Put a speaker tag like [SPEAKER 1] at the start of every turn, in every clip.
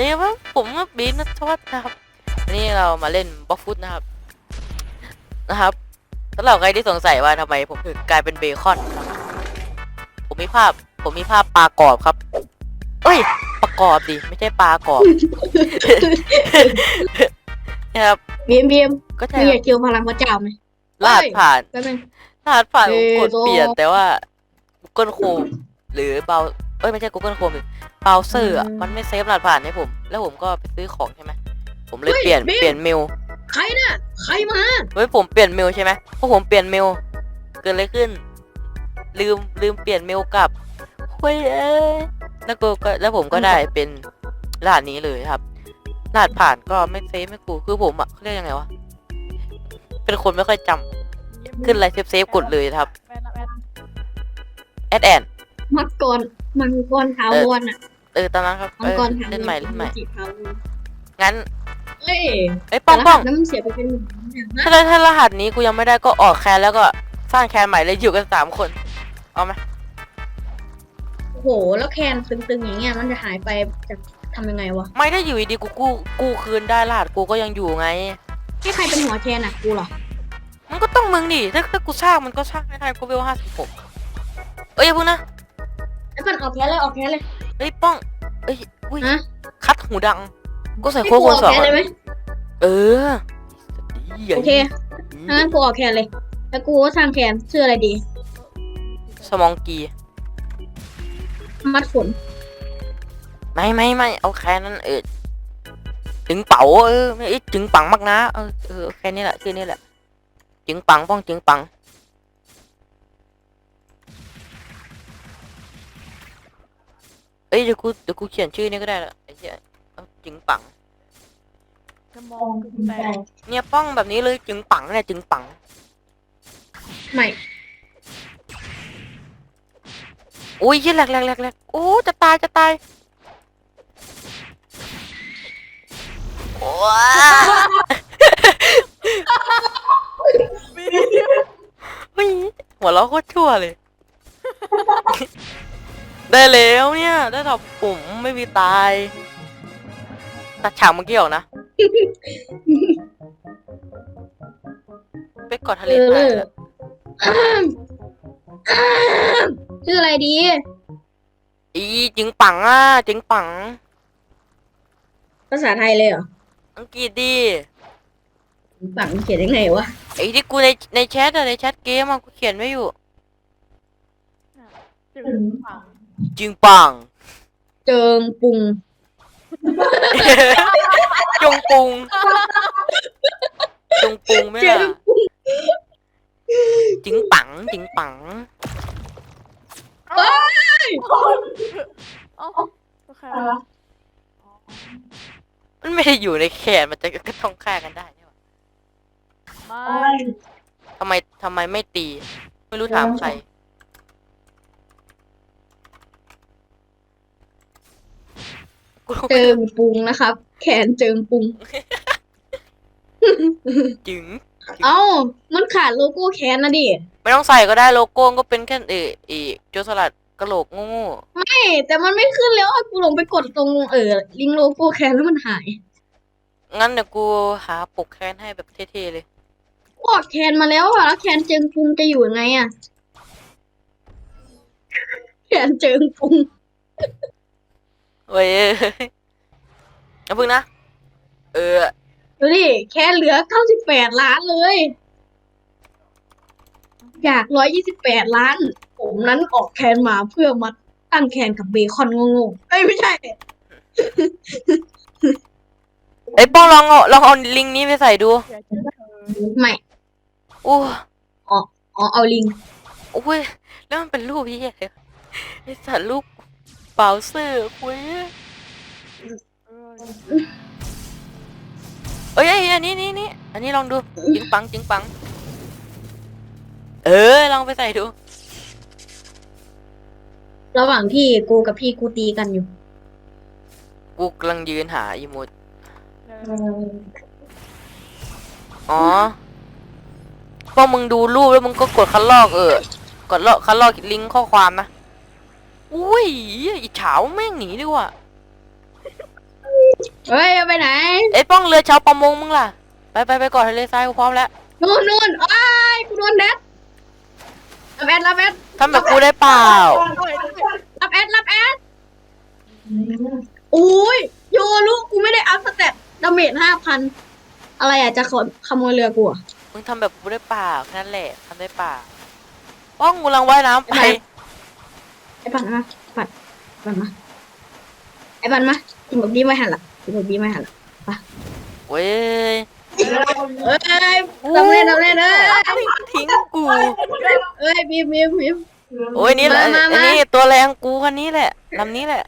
[SPEAKER 1] นี่ว่าผมว่าบีมนัทวัฒน์นะครับวันนี้เรามาเล่นบล็อกฟุตนะครับนะครับสำหรับใครที่สงสัยว่าทำไมผมถึงกลายเป็นเบคอนครับ ผมมีภาพ ผมมีภาพปลากรอบครับ เอ้ยปลากรอบดิไม่ใช่ปลากรอบนะครับ
[SPEAKER 2] บีมบีม
[SPEAKER 1] ก็
[SPEAKER 2] มึ
[SPEAKER 1] ใช่
[SPEAKER 2] ง
[SPEAKER 1] ค
[SPEAKER 2] อ
[SPEAKER 1] รับ
[SPEAKER 2] ยากเจอพลังพระเจ้าไหม
[SPEAKER 1] ลาดผ่าน
[SPEAKER 2] แป๊บนึง
[SPEAKER 1] รหัสผ่านผมกด
[SPEAKER 2] เอโซ
[SPEAKER 1] เปลี่ยนแต่ว่า Google Chrome หรือเบราเอ้ยไม่ใช่ Google Chrome ดิ เบราว์เซอร์อะ
[SPEAKER 2] อืม
[SPEAKER 1] มันไม่เซฟรหัสผ่านให้ผม แล้วผมก็ไปซื้อของใช่ไหมผมเลย
[SPEAKER 2] เฮ้ย
[SPEAKER 1] เปลี่ยน
[SPEAKER 2] บิ๊ก
[SPEAKER 1] เปลี่ยนเมล
[SPEAKER 2] ใครน่ะใครมา
[SPEAKER 1] เฮ้ยผมเปลี่ยนเมลใช่ไหมพอผมเปลี่ยนเมลเกิดอะไรขึ้น ลืมลืมเปลี่ยนเมลกลับเฮ้ยเอ้ยแล้วก็ก็แล้วผมก็ได้เป็นรหัสนี้เลยครับรหัสผ่านก็ไม่เซฟไม่กูคือผมอะเขาเรียกยังไงวะเป็นคนไม่ค่อยจำขึ้นอะไรเซฟเซฟกดเลยครับ
[SPEAKER 3] แวนแวน
[SPEAKER 1] แอดแอน
[SPEAKER 2] มังกรมังกรถาวรอะ
[SPEAKER 1] เออตอนนั้นครับ
[SPEAKER 2] มั
[SPEAKER 1] เองอ
[SPEAKER 2] กรถาวร
[SPEAKER 1] เล่นใหม่เล่นใหม่
[SPEAKER 2] จิตถาวร
[SPEAKER 1] งั้น
[SPEAKER 2] เอ้ย
[SPEAKER 1] ไอ้ยป้อง
[SPEAKER 2] แต่
[SPEAKER 1] ป้
[SPEAKER 2] ร
[SPEAKER 1] อง
[SPEAKER 2] หัสนั้นมันเสียไปเป็นหมื่นเนี่ยนะ
[SPEAKER 1] ถ้าถ้ารหัสนี้กูยังไม่ได้ก็ออกแคนแล้วก็สร้างแคนใหม่เลยอยู่กันสามคนเอาไหม
[SPEAKER 2] โอ้โห แล้วแคนตึงๆอย่างเงี้ยมันจะหายไปจะทำยังไงวะ
[SPEAKER 1] ไม่ได้อยู่ดีๆกูกู้กู้คืนได้รหัสกูก็ยังอยู่ไง
[SPEAKER 2] นี่ใครเป็นหัวแคนอะกูเหรอ
[SPEAKER 1] มันก็ต้องมึงดิถ้าถ้ากูสร้างมันก็สร้างไม่ได้กูเวลห้าสิบหกเอ้ยอย่าเพิ่งนะ
[SPEAKER 2] ไอ้ปันออกแคนเลยออกแคนเลย
[SPEAKER 1] เอ้ยป้องเอ้ยอุ้ย
[SPEAKER 2] ฮะ
[SPEAKER 1] คัดหูดังกูใส่
[SPEAKER 2] ให้
[SPEAKER 1] โค้ด
[SPEAKER 2] กู
[SPEAKER 1] ค
[SPEAKER 2] อนอก
[SPEAKER 1] สอง
[SPEAKER 2] แคนเลยไหม
[SPEAKER 1] เออดี
[SPEAKER 2] โอเคถ้างั้นกูออกแคนเลย แล้วกูก็สร้างแคนชื่ออะไรดี
[SPEAKER 1] สมองกี
[SPEAKER 2] มัดฝน
[SPEAKER 1] ไม่ไม่ไม่เอาแค่นั้นเออจึงเป๋าเออไม่เอ้ยจึงปังมากนะเออเออแค่นี้แหละชื่อนี้แหละจึงปังป้องจึงปัง เอ้ยเดี๋ยวกูเดี๋ยวกูเขียนชื่อนี้ก็ได้ละไอ้เหี้ยเอาจึงปัง
[SPEAKER 3] จะมองแต่
[SPEAKER 1] เนี่ยป้องแบบนี้เลยจึงปังเนี่ยจึงปัง
[SPEAKER 2] ใหม่
[SPEAKER 1] อุ้ยยี่แหลกแหลกแหลกแหลกโอ้จะตายจะตายว้าเฮ้ยหัวเราะโคตรชั่วเลย ได้แล้วเนี่ย ได้ดอกปุ่มไม่มีตาย ตัดฉากเมื่อกี้ออกนะ ไปกอดทะเล
[SPEAKER 2] เอ
[SPEAKER 1] ทราย
[SPEAKER 2] อ
[SPEAKER 1] แล้ว
[SPEAKER 2] ชื่ออะไรดี
[SPEAKER 1] อีจึงปังอะจึงปัง
[SPEAKER 2] ภาษาไทยเลยเหรอ
[SPEAKER 1] อังกฤษดี
[SPEAKER 2] ฝั่งเขียนยังไงวะ
[SPEAKER 1] ไอ้ที่กูในในแชทอะในแชทเกมอะกูเขียนไว้อยู่
[SPEAKER 3] จึงฝัง
[SPEAKER 1] จึงปัง
[SPEAKER 2] เจิงปุง
[SPEAKER 1] จงปุงจงปุงไหม่
[SPEAKER 2] เจิ
[SPEAKER 1] ล่ะ
[SPEAKER 2] งปุง
[SPEAKER 1] จึงปังจึงปัง
[SPEAKER 3] เอ้าโอเค
[SPEAKER 1] มันไม่ได้อยู่ในแขนมันจะก็ต้องฆ่ากันได้นี่หว่า
[SPEAKER 3] ไม่
[SPEAKER 1] ทำไมทำไมไม่ตี ไม่รู้ถามใคร
[SPEAKER 2] เจิงปุงนะครับ แขนเจิงปุง
[SPEAKER 1] จึง
[SPEAKER 2] เอ้า มันขาดโลโก้แขนนะดิ
[SPEAKER 1] ไม่ต้องใส่ก็ได้โลโก้ก็เป็นแค่เออเออโจรสลัดกระโหลกโง่
[SPEAKER 2] เอ้ยแต่มันไม่ขึ้นแล้วอะกูลงไปกดตรงเออลิงก์โลโก้แขนแล้วมันหาย
[SPEAKER 1] ๆงั้นเดี๋ยวกูหาปกแคนให้แบบเท่ๆเลย
[SPEAKER 2] กูออกแขนมาแล้วอะแล้วแขนเจิงปุงจะอยู่ยังไงอะแขนเจิงปุง
[SPEAKER 1] เว้ยอย่าพึ่งนะ เออ
[SPEAKER 2] ดูดิแค่เหลือเก้าสิบแปดล้านเลย อยากร้อยยี่สิบแปดล้าน ผมนั้นออกแคนมาเพื่อมาตั้งแคนกับเบคอนโง่ๆเอ้ยไม่ใช่
[SPEAKER 1] ไอ้ยป้องลองเอาลองเอาลิงก์นี้ไปใส่ดู
[SPEAKER 3] เสียชื่อเธอ
[SPEAKER 2] ไม่
[SPEAKER 1] โอ้
[SPEAKER 2] อ๋อเอาลิงก์
[SPEAKER 1] โอ้ยแล้วมันเป็นรูปพี่อะไรวะไอ้สัตว์รูป เบราว์เซอร์คุย
[SPEAKER 3] เออ
[SPEAKER 1] เอ้ยเอ้ยอันนี้นี่นี่อันนี้ลองดูจึงปังจึงปัง เออ ลองไปใส่ดู
[SPEAKER 2] ระหว่างที่กูกับพี่กูตีกันอยู่
[SPEAKER 1] กูกำลังยืนหาอีโมด
[SPEAKER 3] เออ
[SPEAKER 1] อ๋อพอมึงดูรูปแล้วมึงก็กดคัดลอกเออกดลอกคัดลอกลิงก์ข้อความนะ อุ้ยอิจฉาวแม่งหนีดีกว่า
[SPEAKER 2] เฮ้ยเอาไปไหน
[SPEAKER 1] ไอ้ยป้องเรือชาวประมงมึงล่ะ ไปไปไปก่อนทะเลทรายกูพร้อมแล้ว
[SPEAKER 2] นู่นนู่นอ้ายกูโดนแดดรับแอดรับแอด
[SPEAKER 1] ทำแบบกูได้เปล่า
[SPEAKER 2] รับแอดรับแอดอุ้ยโยลูกกูไม่ได้อัพสเต็ปดาเมจห้าพันอะไรอะจะขอขโมยเรือกูอะ
[SPEAKER 1] มึงทำแบบกูได้เปล่าแค่นั่นแหละทำได้เปล่าป้องกูกำลังว่ายน้ำไป
[SPEAKER 2] ไอ้ปันมาปันปันมาไอ้ปันมาถึงแบบบี้ไม่หันละถึงแบบบี้ไม่หันละ
[SPEAKER 1] เว้ย
[SPEAKER 2] เอ้ยเราเล่นเราเล่นเอ้ย
[SPEAKER 1] ทิ้งกู
[SPEAKER 2] เอ้ยบีมบีมบีม
[SPEAKER 1] โอ้ยนี่แหละ
[SPEAKER 2] มามามา
[SPEAKER 1] อันนี้ตัวแรงกูคันนี้แหละลำนี้แหละ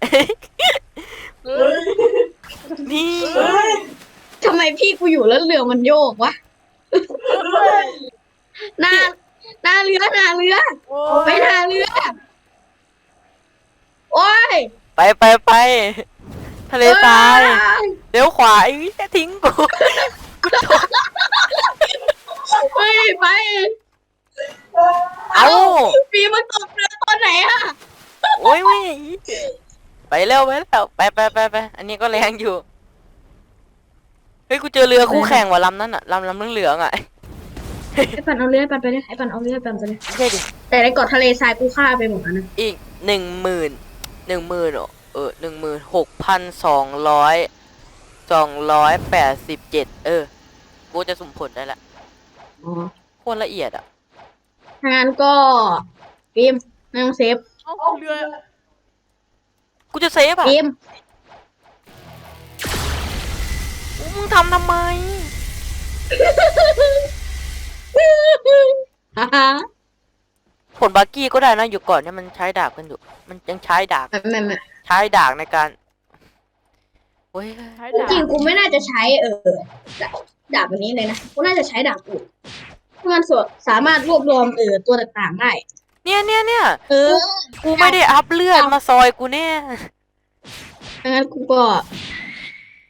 [SPEAKER 1] นี่
[SPEAKER 2] ทำไมพี่กูอยู่แล้วเรือมันโยกวะหน้าหน้าเรือหน้าเรือ
[SPEAKER 3] โอ้
[SPEAKER 2] ไปหน้าเรือ โอ้ย
[SPEAKER 1] ไปไปไปทะเลทรายเลี้ยวขวาไอ้วิจะทิ้งกูกูโดน
[SPEAKER 2] เฮ้ยไป
[SPEAKER 1] เอ้า
[SPEAKER 2] ปีมันตกเรือตอนไหนอะ
[SPEAKER 1] โอ้ยไม่ไปเร็วไปแล้วไปไปไปไปอันนี้ก็แรงอยู่เฮ้ยกูเจอเรือคู่แข่งว่ะลำนั้นอะลำลำเหลืองๆอะ
[SPEAKER 2] ไอ้ปันเอาเรือไอ้ปันไปเลยไอ้ปันเอาเรือไอ้ปันไปเลย
[SPEAKER 1] ไม่ใช่ดิ
[SPEAKER 2] แต่ในเกาะทะเลทรายกูฆ่าไปหมดแล้วนะ
[SPEAKER 1] อีกหนึ่งหมื่นห นึ่งหมื่นเออหนึ่งหมื่นหกพันสองร้อยสองร้อยแปดสิบเจ็ดเออ กูจะสุ่มผลได้ละ
[SPEAKER 2] อ๋อ
[SPEAKER 1] โคตรละเอียดอะ
[SPEAKER 2] ถ้างั้นก็บีมไม่ต้องเซฟ
[SPEAKER 3] เอ้าเรือ
[SPEAKER 1] กูจะเซฟอะ
[SPEAKER 2] บีม
[SPEAKER 1] อู้มึงทำทำไม
[SPEAKER 2] ฮ่าฮ่า
[SPEAKER 1] ผลบาร์กี้ก็ได้นะอยู่ก่อนเนี่ยมันใช้ดาบกันอยู่ มันยังใช้ดาบ
[SPEAKER 2] ไม่ไม่ไม่
[SPEAKER 1] ใช้ดาบในการโอ้ย
[SPEAKER 3] ใช้
[SPEAKER 2] จ
[SPEAKER 3] ดาบ
[SPEAKER 2] ริงๆกูไม่น่าจะใช้เออดาบดาบแบบนี้เลยนะกูน่าจะใช้ดาบอื่นเพราะมันสวสามารถรวบรวมเออตัวต่างๆได้
[SPEAKER 1] เนี่ยเนี่ยเนี่ย
[SPEAKER 2] เออ
[SPEAKER 1] กูไม่ได้อัพเลือดมาซอยกูเนี่ย
[SPEAKER 2] ถ้างั้นกูก็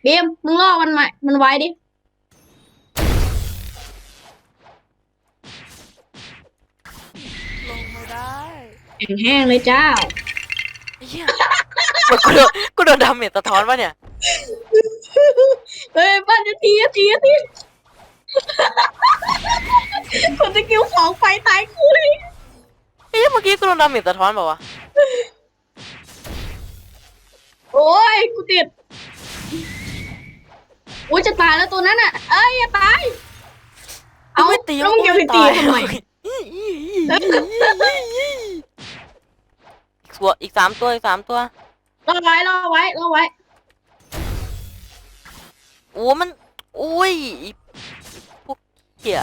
[SPEAKER 2] บีมมึงล่อมันมามันไว้ดิ
[SPEAKER 3] ลงไม่ได้
[SPEAKER 2] แห้งๆเลยเจ้า
[SPEAKER 1] เหี้ยมันกูโดนกูโดนดาเมจสะท้อนปะเนี่ย
[SPEAKER 2] เฮ้ยบ้านจะทีจะทีจะทีคนตะกิ้วของไฟตายคู่เลย
[SPEAKER 1] เอ๊ะเมื่อกี้กูโดนดาเมจสะท้อนเปล่าวะ
[SPEAKER 2] โอ้ยกูติดโอ้ยจะตายแล้วตัวนั้นอะ เอ้ยอย่าตาย
[SPEAKER 1] กูไม่ตี
[SPEAKER 2] แล้วมึงจะไปตีทำไม
[SPEAKER 1] สัวอีกสามตัวอีกสามตัว
[SPEAKER 2] รอไว้รอไว้รอไว้
[SPEAKER 1] โอ้มันโอ้ยอีพวกเหี้ย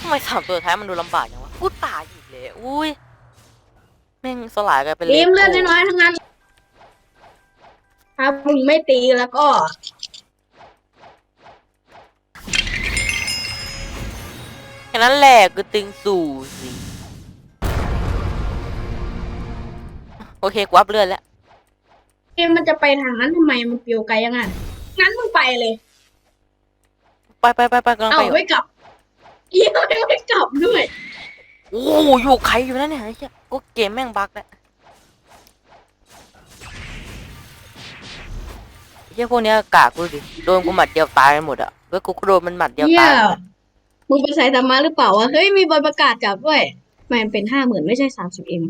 [SPEAKER 1] ทำไมสามตัวท้ายมันดูลำบากจังวะกูตายอีกเลยอุ้ยแม่งสลายกันเป็น
[SPEAKER 2] รีมเลือด
[SPEAKER 1] โก้
[SPEAKER 2] น้อยๆทั้งนั้น ถ้ามึงไม่ตีแล้วก็
[SPEAKER 1] ค่นั้นแหละกูตึงสู่สิโอเคกูอัพเลือดแล้ว
[SPEAKER 2] เกมมันจะไปทางนั้นทำไมมันเปลียวไกลยังไงงั้นมึงไปเลย
[SPEAKER 1] ไปไปไปไปกำลัง
[SPEAKER 2] เอา
[SPEAKER 1] ไปอยู่
[SPEAKER 2] ไม่กลับเยี่ยไม่ไม่กลับด้วย
[SPEAKER 1] โอ้โหอยู่ใครอยู่นั่นเนี่ยไอ้เหี้ยกูเกมแม่งบั๊กแล้วไอ้เหี้ยพวกเนี้ยกากกูดิโดนกูหมัดเดียวตายกันหมดอะเว้ยกูก็โดนมันหมัดเดียว
[SPEAKER 2] เยี่
[SPEAKER 1] ตายย
[SPEAKER 2] มึ งเป็นสายธรรมะหรือเปล่าวะเฮ้ยมีใบประกาศจับด้วยทำไมมันเป็นห้าหมื่นไม่ใช่สามสิบเอ็ม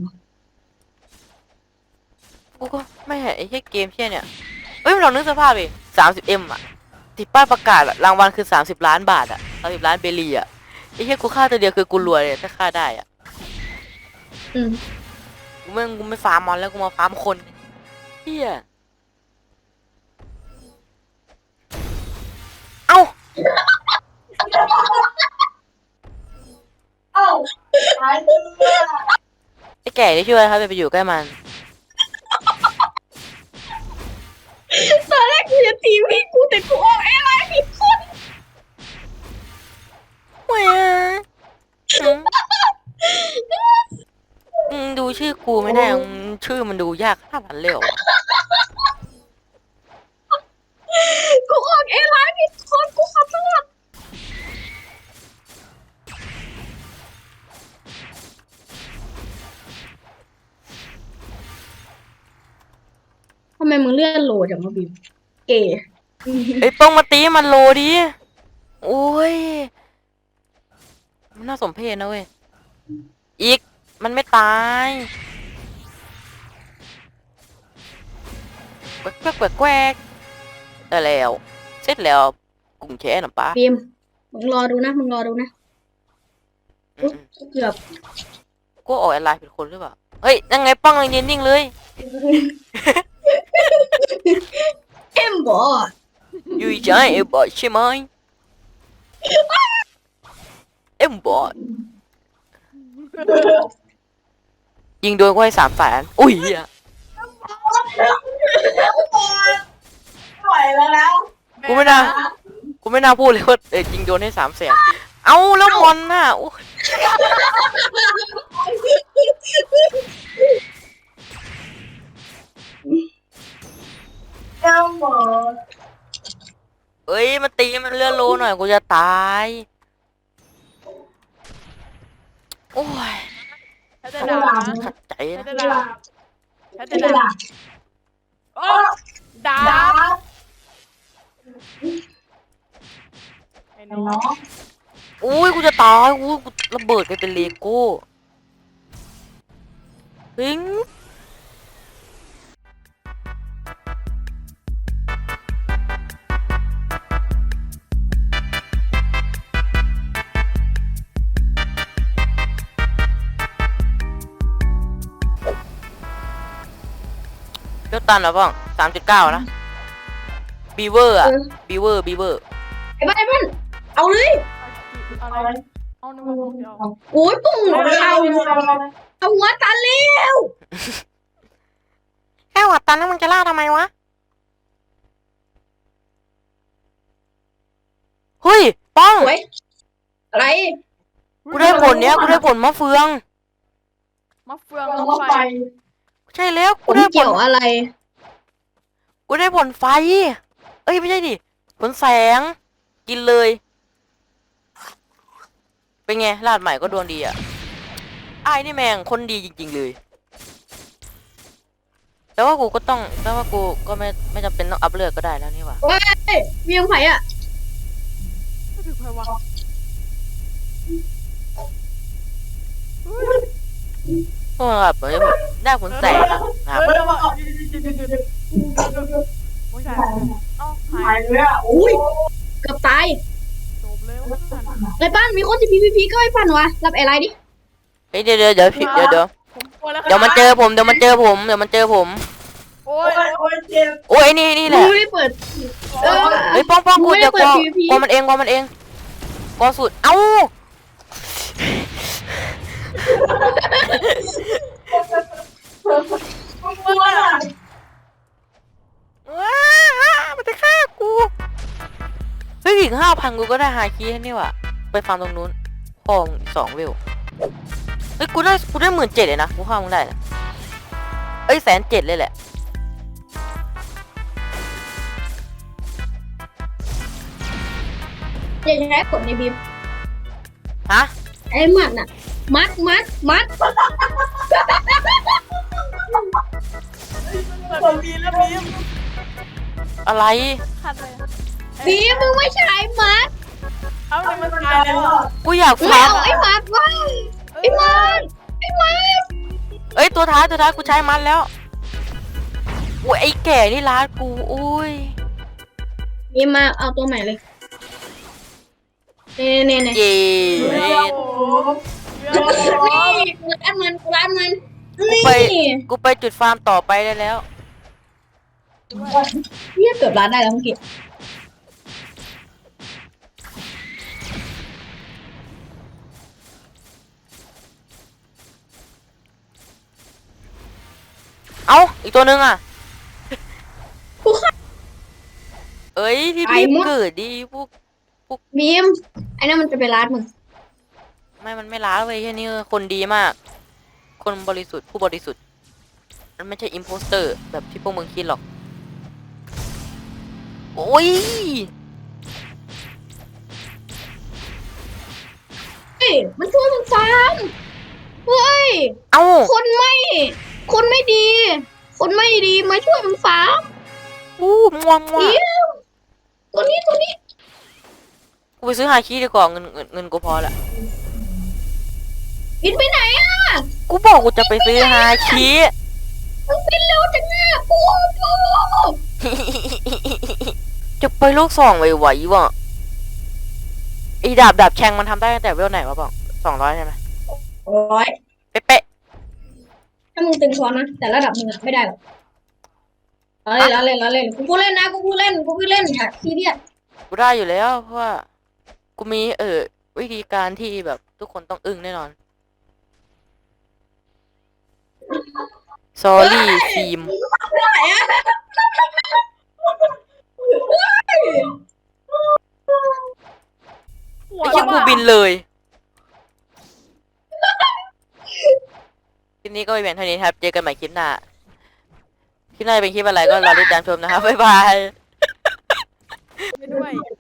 [SPEAKER 1] กูก็ไม่เห็นไอ้เหี้ยเกมเชี่ยเนี่ยเอ้ยเรานึกสภาพดิสามสิบเอ็มอะติดป้ายประกาศอะรางวัลคือสามสิบล้านบาทอะสามสิบล้านเบลีอะไอ้เหี้ยกูฆ่าตัวเดียวคือกูรวยเลยถ้าฆ่าได้อะ
[SPEAKER 2] อืม
[SPEAKER 1] กูไม่กูไม่ฟาร์มมอนแล้วกูมาฟาร์มคนเฮียเอ้า
[SPEAKER 2] เอ้า
[SPEAKER 1] ไอ้แก่ที่ช่วยครับไปอยู่ใกล้มัน
[SPEAKER 2] ตอนแรกกูจะตีพี่กูแต่กูออกไอ้ไรผิดคน
[SPEAKER 1] เว้ยอืมอืมดูชื่อกูไม่ได้อืมชื่อมันดูยากขนาดนั้นเลยเหรอวะ
[SPEAKER 2] กูออกไอ้ไรผิดคนกูขอโทษ มึงเลื่อนโหลดอย่างมาบีมเก๋
[SPEAKER 1] ไอ้ยป้องมาตีมันโลดิ โอ้ย มันน่าสมเพชนะเว้ย อีก มันไม่ตายแกวกแกวกแกวกแกวกได้แล้ว เสร็จแล้วกุ้งแช่น้ำปลา
[SPEAKER 2] บีมมึงรอดูนะ มึงรอดูนะ
[SPEAKER 1] อืม
[SPEAKER 2] เกือบ
[SPEAKER 1] ๆกูออกแออนไลน์เป็นคนหรือเปล่า เฮ้ย ยังไงป้องยังนิ่งๆเลย
[SPEAKER 2] เอ็มบอ
[SPEAKER 1] อยู่ใช่เอ็มบอดใช่ไหมเอ็มบอดยิงโดนก็ให้สามแสนอุ้ยเหี้ย
[SPEAKER 2] ไหวแล้วแล้ว
[SPEAKER 1] กูไม่น่ากูไม่น่าพูดเลยว่าเออยิงโดนให้สามแสนเอาแล้วมอนน่ะโอ้ ย
[SPEAKER 2] เอ็มบอ
[SPEAKER 1] เอ้ยมาตีมันเลื่อนโลหน่อยกูจะตาย โอ้ย
[SPEAKER 3] ใช้แต่ดาบนะ
[SPEAKER 1] ขัดใจ
[SPEAKER 3] ใช้
[SPEAKER 1] นะ
[SPEAKER 3] แต่ดาบใช้แต่ดาบโอ้ดาบไอ้น้อง
[SPEAKER 1] อุ้ยกูจะตายอุ้ยกูระเบิดไปเป็นเลโก้พิง ตันเหรอป้องสามจุดเก้านะบีเวอร์อะบีเวอร์บีเวอร์
[SPEAKER 2] ไอ้บ้านไอ้บ้านเอาเลย
[SPEAKER 3] อะไรเอาหนึ่งมาเดียว
[SPEAKER 2] โอ้ยปุ่งเอาเอาหัวตันเลย
[SPEAKER 1] แค่หัวตันแล้วมึงจะล่าทำไมวะเฮ้ยป้อง
[SPEAKER 2] สวยอะไร
[SPEAKER 1] กูได้ผลเนี้ยกูได้ผลมะเฟือง
[SPEAKER 3] มะเฟืองมะไฟ
[SPEAKER 1] ใช่แล้ว
[SPEAKER 2] ผ
[SPEAKER 1] กู
[SPEAKER 2] ม
[SPEAKER 1] ได้ผ
[SPEAKER 2] เกี่
[SPEAKER 1] ล
[SPEAKER 2] ยวอะไร
[SPEAKER 1] กูได้ผลไฟ เอ้ยไม่ใช่ดิผลแสง กินเลย เป็นไงลาดใหม่ก็ดวงดีอะไอ้ายนี่แม่งคนดีจริง ๆเลย แต่ว่ากูก็ต้องแต่ว่ากูก็ไม่ไม่จำเป็นต้องอัพเลือดก็ได้แล้วนี่หว่า
[SPEAKER 2] เฮ้ยเวียงไผ่อะ
[SPEAKER 3] ไม่ถึงใครวะ
[SPEAKER 1] พว กแบบเหมือนได้ผลแสงอะนะครับ
[SPEAKER 3] เฮ้ยว่าโอ้ยใช่เอ้าหาย
[SPEAKER 2] อุ้ยเกือบตาย
[SPEAKER 3] จบเลยว่าสั่น
[SPEAKER 2] ในบ้านมีคนที่พีพีพีก็ไม่ปั่นวะรับอะไรดิ
[SPEAKER 1] เฮ้ยเดี๋ยวเดี๋ยวเดี๋ยวเดี๋ยวเดี๋ยว
[SPEAKER 3] ผมกลัวแล้ว
[SPEAKER 1] เดี๋ยวมันเจอผมเดี๋ยวมันเจอผมเดี๋ยวมันเจอผม
[SPEAKER 3] โอ้ยโอ้ยเจ็บ
[SPEAKER 1] โอ้ยนี่นี่แห
[SPEAKER 2] มึ
[SPEAKER 1] ละ
[SPEAKER 2] ไม่ได้เปิด เออ
[SPEAKER 1] เฮ้ยป้องป้องกู
[SPEAKER 2] ไม่ได้
[SPEAKER 1] เดี๋ยว
[SPEAKER 2] เปิด
[SPEAKER 1] กอ
[SPEAKER 2] PVP
[SPEAKER 1] กอมันเองกอมันเองกอสุดเอ้า ว้ามันจะฆ่ากูเฮ้ยอีกห้าพันกูก็ได้ฮาคีแล้นี่ว่ะไปฟาร์มตรงนู้นพองสองวิวเฮ้ยกูได้กูได้หมื่นเจ็ดเลยนะกูฆ่ามึงได้นะเอ้ยแสนเจ็ดเลยแหละ
[SPEAKER 2] อย่าใช้ผลในบีม
[SPEAKER 1] ฮะ
[SPEAKER 2] ไอ้หมัดน่ะ มัดมัดมัด
[SPEAKER 3] เปิดบีแล้วบีม
[SPEAKER 1] อะไร
[SPEAKER 3] ขัดเลย
[SPEAKER 2] บีมมึงไม่ใช่มัด
[SPEAKER 3] เอาเลยมันตายแล้วอะ
[SPEAKER 1] กูอยาก
[SPEAKER 2] ไม่
[SPEAKER 1] ฟาร์ม
[SPEAKER 2] เอาไอ้มัดวะไอ้มัดไอ้มัด
[SPEAKER 1] เอ้ยตัวท้ายตัวท้ายกูใช้มันแล้วโอ้ยไอ้แก่นี่ร้านกูอุ้ย
[SPEAKER 2] บีมมาเอาตัวใหม่เลยเน่เน่เน่
[SPEAKER 1] เย่
[SPEAKER 3] โอ้โหเดี๋ยว
[SPEAKER 2] นี่กูร้านมันกูร้านมันนี่
[SPEAKER 1] กูไปจุดฟาร์มต่อไปได้แล้ว
[SPEAKER 2] เฮียเกือบร้านได้แล้วเมื่อกี้
[SPEAKER 1] เอ้าอีกตัวหนึงอะ
[SPEAKER 2] กูฆ่า
[SPEAKER 1] เอ้ยที่
[SPEAKER 2] ไอ้
[SPEAKER 1] พี่
[SPEAKER 2] มด
[SPEAKER 1] เกิดดิพวก
[SPEAKER 2] บีมไอ้นั่นมันจะไปร้านมึง
[SPEAKER 1] ไม่มันไม่ร้ายเว้ยแค่นี้คนดีมาก คนบริสุทธิ์ผู้บริสุทธิ์ มันไม่ใช่อิมโพสเตอร์แบบที่พวกมึงคิดหรอก โอ้ย
[SPEAKER 2] เฮ้ยมันช่วยมึงฟาร์มเฮ้ย
[SPEAKER 1] เอ้า
[SPEAKER 2] คนไม่ คนไม่ดี คนไม่ดีมาช่วยมันฟาร์ม
[SPEAKER 1] อู้ม่วงม่วง
[SPEAKER 2] เดี๋ยวตัวนี้ตัวนี้
[SPEAKER 1] กูไปซื้อฮาคิดีกว่าเงินเงินเงินกูพอละ
[SPEAKER 2] บินไปไหนอะ
[SPEAKER 1] กูบอกกูจะไปซื้อฮาคิ
[SPEAKER 2] มันบินเร็วจังอะปูปู
[SPEAKER 1] จะไปลูกสองไหวๆวะไอ้ดาบดาบแชงมันทำได้ตั้งแต่เวลไหนวะบอกสองร้อยใช่ไหม
[SPEAKER 2] ร้อย
[SPEAKER 1] เป๊ะ
[SPEAKER 2] ถ้ามึงตึงคอนะแต่ระดับมึงอะไม่ได้หรอกล้อเล่นล้อเล่นล้อเล่นกูพูดเล่นนะกูพูดเล่นกูพูดเล่นอย่าซีเรียส
[SPEAKER 1] ๆกูได้อยู่แล้วเพราะว่ากูมีเออวิธีการที่แบบทุกคนต้องอึ้งแน่นอน sorry ฟิล์ม
[SPEAKER 2] ไหนอะ
[SPEAKER 3] หัว
[SPEAKER 1] ไอ้เหี้ย
[SPEAKER 3] เรา
[SPEAKER 1] กู
[SPEAKER 3] อะ
[SPEAKER 1] บินเลยคลิปนี้ก็เป็นเพียงเท่านี้ครับ เจอกันใหม่คลิปหน้า คลิปหน้าจะเป็นคลิปอะไรก็รอติดตามชมนะครับ บ๊ายบาย
[SPEAKER 3] ไปด้วย